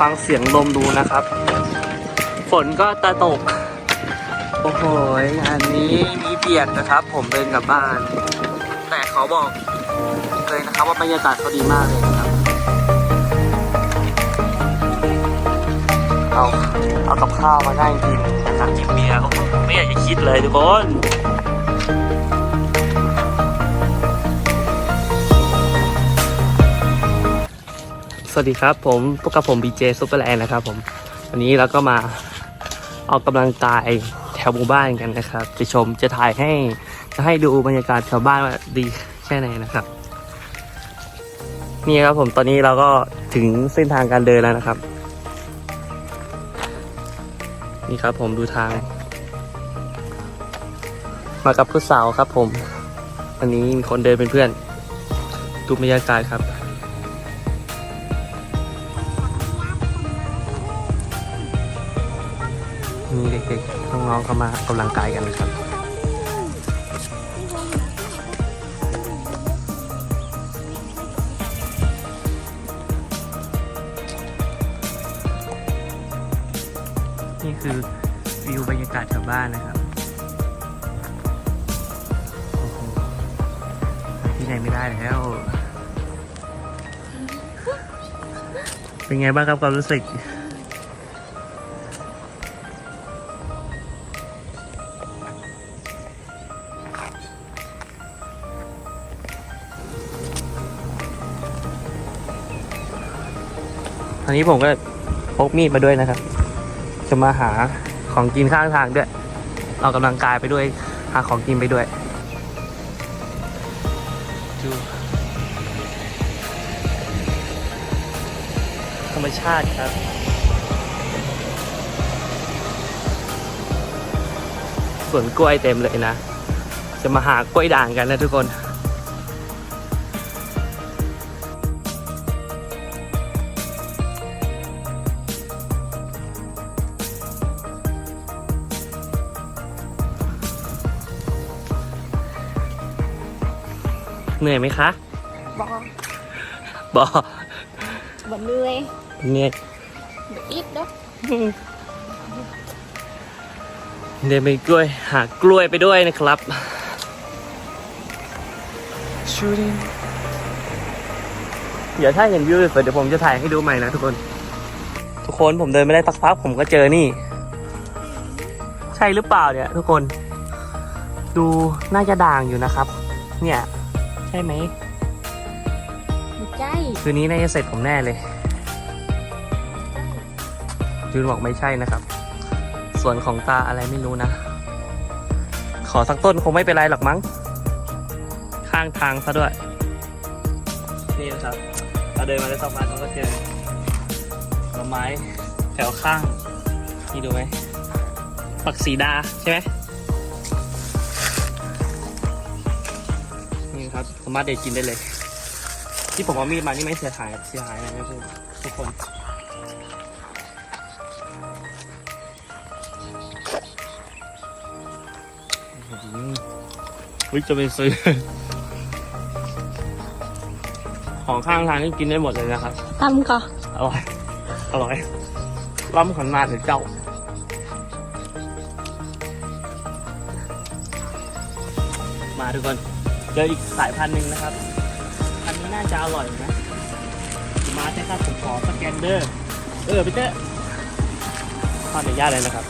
ฟังเสียงลมดูนะครับ ฝนก็ตะตก โอ้โหงานนี้มีเปียกนะครับ ผมเดินกลับบ้าน แต่เขาบอกเลยนะครับ ว่าบรรยากาศเขาดีมากเลยนะครับ เอาเอากับข้าวมานั่งกินนะครับกินเบียร์ไม่อยากจะคิดเลยทุกคน สวัสดีครับผมพวกกับผมบีเจซุปเปอร์แลนด์นะครับผมวันนี้เราก็มาออกกำลังกายแถวหมู่บ้านกันนะครับ จะชมจะถ่ายให้จะให้ดูบรรยากาศแถวบ้านว่าดีแค่ไหนนะครับ นี่ครับผมตอนนี้เราก็ถึงเส้นทางการเดินแล้วนะครับ นี่ครับผมดูทาง มากับผู้สาวครับผมวันนี้มีคนเดินเป็นเพื่อนดูบรรยากาศครับ มีเด็กๆน้องๆเข้ามากำลังกายกันนะครับนี่คือวิวบรรยากาศแถวบ้านนะครับที่ไหนไม่ได้แล้ว เป็นไงบ้างครับความรู้สึก อนนี้ผมก็พกมีดมาด้วยนะครับ จะมาหาของกินข้างทางด้วยออกกำลังกายไปด้วย หาของกินไปด้วยดูธรรมชาติครับสวนกล้วยเต็มเลยนะ จะมาหากล้วยด่างกันนะทุกคน เหนื่อยไหมคะบอกบอบ่เหนื่อยเหนื่อยบ่อิดเด้อเดินไปกล้วยหากล้วยไปด้วยนะครับชูดิเดี๋ยวถ้าเห็นวิวสวยๆเดี๋ยวผมจะถ่ายให้ดูใหม่นะทุกคน ทุกคนผมเดินไม่ได้สักพักผมก็เจอนี่ ใช่หรือเปล่าเนี่ย ทุกคน ดูน่าจะด่างอยู่นะครับ เนี่ย ใช่ไหมบ่ใจคืนนี้น่าจะเสร็จผมแน่เลย จูนบอกไม่ใช่นะครับ ส่วนของตาอะไรไม่รู้นะ ขอสักต้นคงไม่เป็นไรหรอกมั้ง ข้างทางซะด้วย นี่นะครับ เราเดินมาได้สักพักเราก็เจอต้นไม้แถวข้าง นี่ดูไหม ปักสีดาใช่ไหม นี่ครับสามารถเด็ดกินได้เลย ที่ผมเอามีดมานี่ไม่เสียหายเสียหายอะไรไม่ใช่ทุกคนวิจะไปซื้อ ของข้างทางนี่กินได้หมดเลยนะครับทำก่ออร่อย อร่อยล้ำขนาดเลยเจ้ามาทุกคน เจออีกสายพันธุ์หนึ่งนะครับ อันนี้น่าจะอร่อยนะมาใช่ครับผมขอสแกนเดอร์ เออพี่เต้ขออนุญาตเลยนะครับ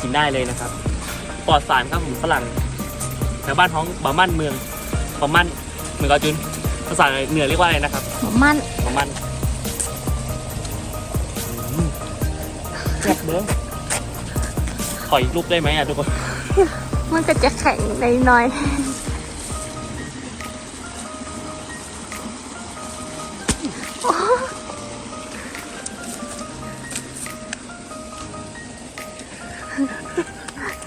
กินได้เลยนะครับปลอดสารครับผมฝรั่งแถวบ้านท้องบามันเมืองบามันเมืองกาจุนภาษาเหนือเรียกว่าอะไรนะครับบ่มันบามันอืมแซ่บเด้อขออีกรูปได้ไหมอะทุกคน มันก็จะแข็งในน้อย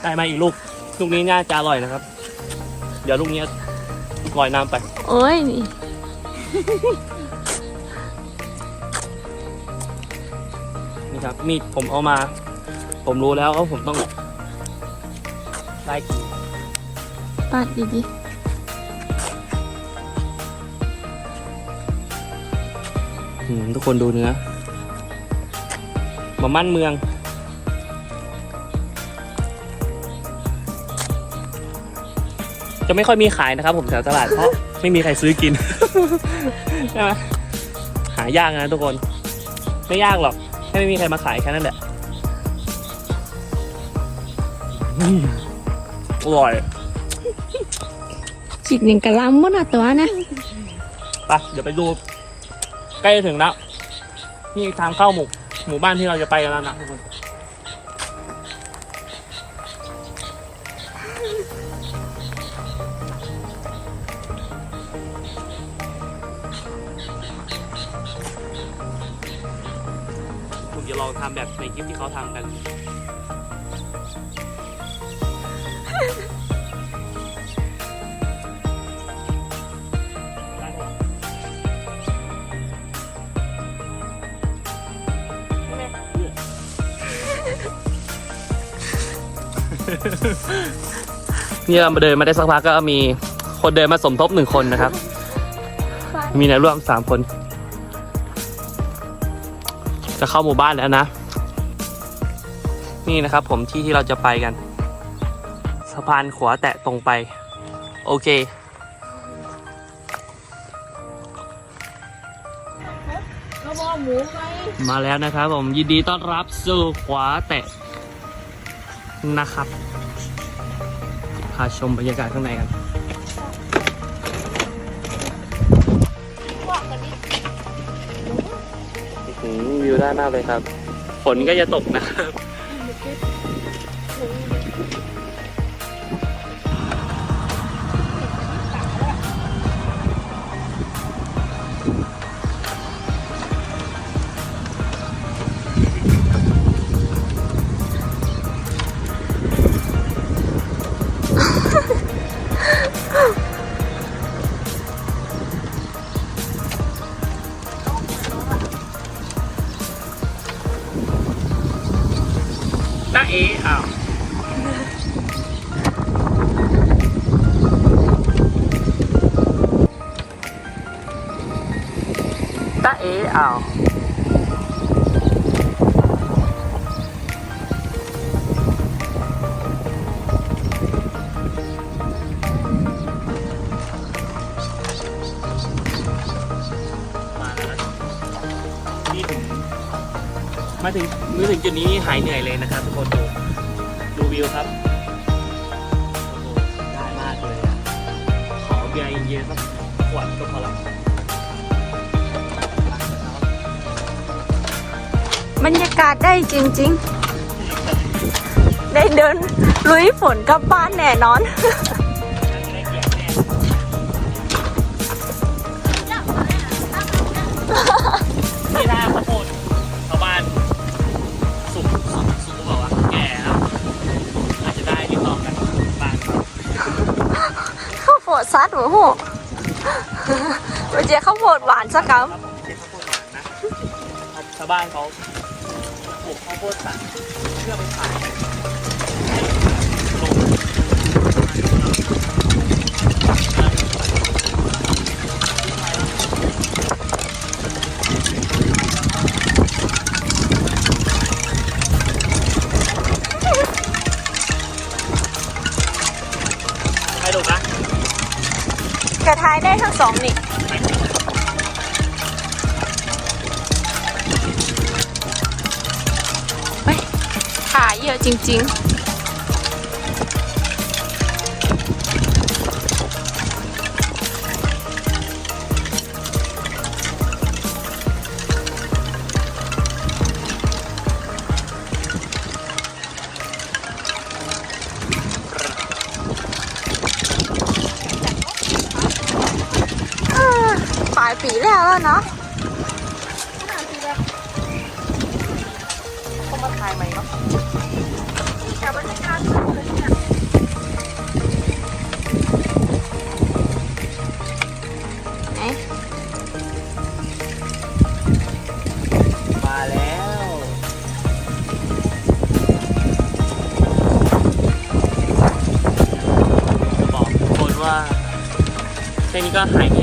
ได้ไหมอีกลูก ลูกนี้น่าจะอร่อยนะครับ เดี๋ยวลูกนี้ลอยน้ำไป โอ้ยนี่ นี่ครับ มีดผมเอามา ผมรู้แล้วว่าผมต้องได้กินปาดดีอืมทุกคนดูเนื้อมามั่นเมือง จะไม่ค่อยมีขายนะครับ ผมแถวตลาดเพราะไม่มีใครซื้อกิน ใช่ไหมหายากนะทุกคน ไม่ยากหรอกแค่ไม่มีใครมาขายแค่นั้นแหละอืมอร่อยจิตหนึ่งกะลำมดอะตัวนะไปเดี๋ยวไปดูใกล้จะถึงแล้วนี่ทางเข้าหมู่หมู่บ้านที่เราจะไปกันแล้วนะทุกคน ผมจะลองทำแบบในคลิปที่เขาทำกัน นี่เรามาเดินมาได้สักพักก็มีคนเดินมาสมทบหนึ่งคนนะครับ มีแนวร่วมสามคน จะเข้าหมู่บ้านแล้วนะ นี่นะครับผมที่ที่เราจะไปกันสะพานขวาแตะตรงไป โอเคเราบอกหมูไปมาแล้วนะครับผมยินดีต้อนรับสู่ขวาแตะนะครับพาชมบรรยากาศข้างในกัน วิวด้านหน้าเลยครับ ฝนก็จะตกนะครับ น้เออ้าวน้าเออ้าวมาแล้วนะนี่ถึงมาถึงมาถึงจุดนี้หายเหนื่อยเลยนะครับทุกคน วิวครับโอ้โหได้มากเลยอะขอเบียร์เย็นๆสักขวดก็พอละบรรยากาศได้จริง ๆ ได้เดินลุยฝนกลับบ้านแน่นอน ซัดหัวหูมันเจอข้าวโพดหวานสักคครับผมไม่ใช่ข้าวโพดหวานนะชาวบ้านเขาปลูกข้าวโพดสัตว์เพื่อไปขาย สองนี่ไปขายเยอะจริง ๆ ปลายปีแล้วแล้วเนาะเขามาถ่ายไหมเนาะแต่บรรยากาศไหนมาแล้ว บอกทุกคนว่าแค่นี้ก็หายเหนื่อย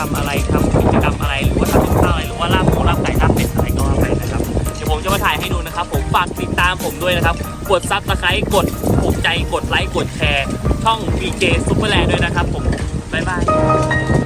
ทำไปทำอะไรทำกิจกรรมอะไรหรือว่าทำกับข้าวอะไรหรือว่าลาบหมูลาบไก่ลาบเป็ดอะไรก็ว่าไปนะครับเดี๋ยวผมจะมาถ่ายให้ดูนะครับ ผมฝากติดตามผมด้วยนะครับ กดซับสไครต์กดถูกใจกดไลค์กดแชร์ ช่อง BJ Superland ด้วยนะครับ ผมบ๊ายบาย